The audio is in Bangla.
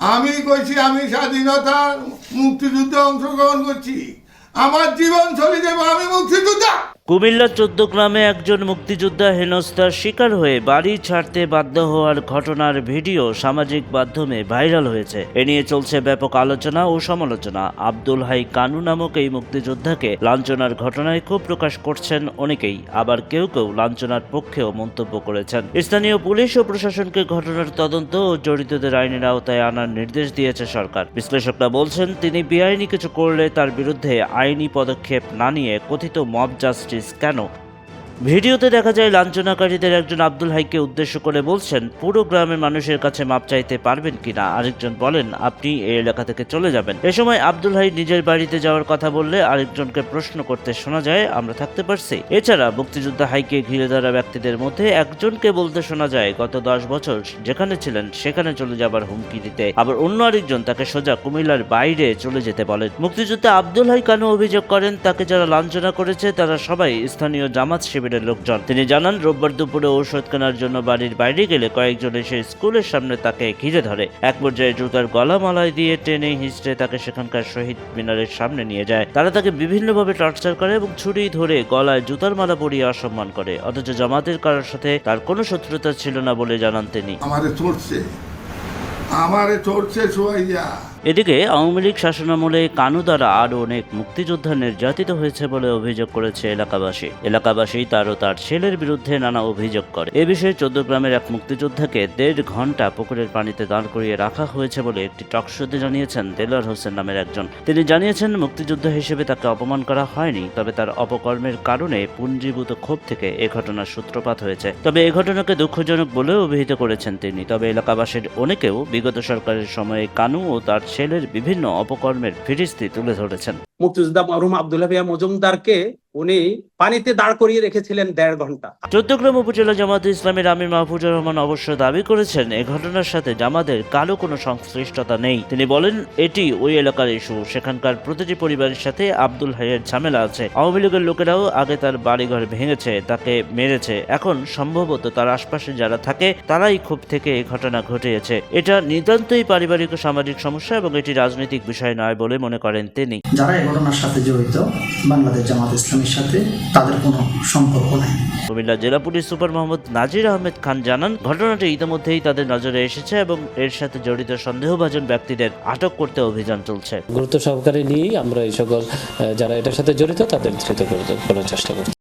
আমি কইছি আমি স্বাধীনতার মুক্তিযুদ্ধে অংশগ্রহণ করছি। আমার জীবন চলে যাব আমি মুক্তিযোদ্ধা! কুমিল্লার চোদ্দ গ্রামে একজন মুক্তিযোদ্ধা হেনস্থার শিকার হয়ে বাড়ি ছাড়তে বাধ্য হওয়ার ঘটনার ভিডিও সামাজিক মাধ্যমে ভাইরাল হয়েছে। এ নিয়ে চলছে ব্যাপক আলোচনা ও সমালোচনা। আব্দুল হাই কানু নামক এই মুক্তিযোদ্ধাকে লাঞ্ছনার ঘটনায় ক্ষোভ প্রকাশ করছেন অনেকেই। আবার কেউ কেউ লাঞ্ছনার পক্ষেও মন্তব্য করেছেন। স্থানীয় পুলিশ ও প্রশাসনকে ঘটনার তদন্ত ও জড়িতদের আইনের আওতায় আনার নির্দেশ দিয়েছে সরকার। বিশ্লেষকরা বলছেন, তিনি বেআইনি কিছু করলে তার বিরুদ্ধে আইনি পদক্ষেপ না নিয়ে কথিত মব জাস্টিস কেন ভিডিওতে দেখা যায়, লাঞ্ছনাকারীদের একজন আব্দুল হাইকে উদ্দেশ্য করে বলছেন, পুরো গ্রামের মানুষের কাছে মাপ চাইতে পারবেন কিনা? আরেকজন বলেন, আপনি এই এলাকা থেকে চলে যাবেন। এ সময় আব্দুল হাই নিজের বাড়িতে যাওয়ার কথা বললে আরেকজনকে প্রশ্ন করতে শোনা যায়, আমরা থাকতে পারছি। এছাড়া মুক্তিযোদ্ধা হাইকে ঘিরে ধরা ব্যক্তিদের মধ্যে একজনকে বলতে শোনা যায়, গত দশ বছর যেখানে ছিলেন, সেখানে চলে যাবার হুমকি দিতে। আবার অন্য আরেকজন তাকে সোজা কুমিল্লার বাইরে চলে যেতে বলেন। মুক্তিযোদ্ধা আব্দুল হাই কানু অভিযোগ করেন? তাকে যারা লাঞ্ছনা করেছে, তারা সবাই স্থানীয় জামাত শিবিরের লোকজন। তিনি জানান, রোববার দুপুরে ঔষধ কেনার জন্য বাড়ির বাইরে গেলে কয়েকজন এসে স্কুলের সামনে তাকে ঘিরে ধরে। এক পর্যায়ে জুতার গলা মালায় দিয়ে টেনে হিঁচড়ে তাকে সেখানকার শহীদ মিনারের সামনে নিয়ে যায়। তারা তাকে বিভিন্নভাবে টর্চার করে এবং ছুরি ধরে গলায় জুতার মালা পরিয়ে অসম্মান করে। অথচ জামাতের কারোর সাথে তার কোনো শত্রুতা ছিল না বলে জানান তিনি। আমারে চড়ছে আমারে চড়ছে সোয়াইয়া এদিকে আওয়ামী লীগ শাসনামলে কানু দ্বারা আরও অনেক মুক্তিযোদ্ধা নির্যাতিত হয়েছে বলে অভিযোগ করেছে এলাকাবাসী। এলাকাবাসী তারও তার ছেলের বিরুদ্ধে নানা অভিযোগ করে। এ বিষয়ে চোদ্দ গ্রামের এক মুক্তিযোদ্ধাকে দেড় ঘণ্টা পুকুরের পানিতে দাঁড় করিয়ে রাখা হয়েছে বলে একটি টকশোতে জানিয়েছেন দেলার হোসেন নামের একজন। তিনি জানিয়েছেন, মুক্তিযোদ্ধা হিসেবে তাকে অপমান করা হয়নি, তবে তার অপকর্মের কারণে পুঞ্জীভূত ক্ষোভ থেকে এ ঘটনার সূত্রপাত হয়েছে। তবে এ ঘটনাকে দুঃখজনক বলেও অভিহিত করেছেন তিনি। তবে এলাকাবাসীর অনেকেও বিগত সরকারের সময়ে কানু ও তার ছেলের বিভিন্ন অপকর্মের ফিরিস্তি তুলে ধরেছেন। মুক্তিযোদ্ধা মরহুম আব্দুল্লাহ ভিয়া মজুমদারকে উনি পানিতে দাঁড় করিয়ে রেখেছিলেন দেড় ঘণ্টা। চৌদ্দগ্রাম উপজেলা জামাত ইসলামের আমির মাহফুজুর রহমান অবশ্য দাবি করেছেন এ ঘটনার সাথে জামাতের কালো কোনো সংশ্লিষ্টতা নেই। তিনি বলেন এটি ওই এলাকার ইস্যু। সেখানকার প্রতিটি পরিবারের সাথে আব্দুল হাইয়ের ঝামেলা আছে। আওয়ামী লীগের লোকেরাও আগে তার বাড়িঘর ভেঙেছে তাকে মেরেছে। এখন সম্ভবত তার আশপাশে যারা থাকে তারাই ক্ষোভ থেকে এই ঘটনা ঘটিয়েছে। এটা নিতান্তই পারিবারিক ও সামাজিক সমস্যা এবং এটি রাজনৈতিক বিষয় নয় বলে মনে করেন তিনি। যারা ঘটনার সাথে জড়িত বাংলাদেশ জামাত ইসলামের সাথে তাদের কোনো সম্পর্ক নাই। কুমিল্লা জেলা পুলিশ সুপার মোহাম্মদ নাজির আহমেদ খান জানান ঘটনাটি ইতিমধ্যেই তাদের নজরে এসেছে এবং এর সাথে জড়িত সন্দেহভাজন ব্যক্তিদের আটক করতে অভিযান চলছে। গুরুত্ব সহকারে নিয়েই আমরা এই সকল যারা এটার সাথে জড়িত তাদের ধৃত করার চেষ্টা করছি।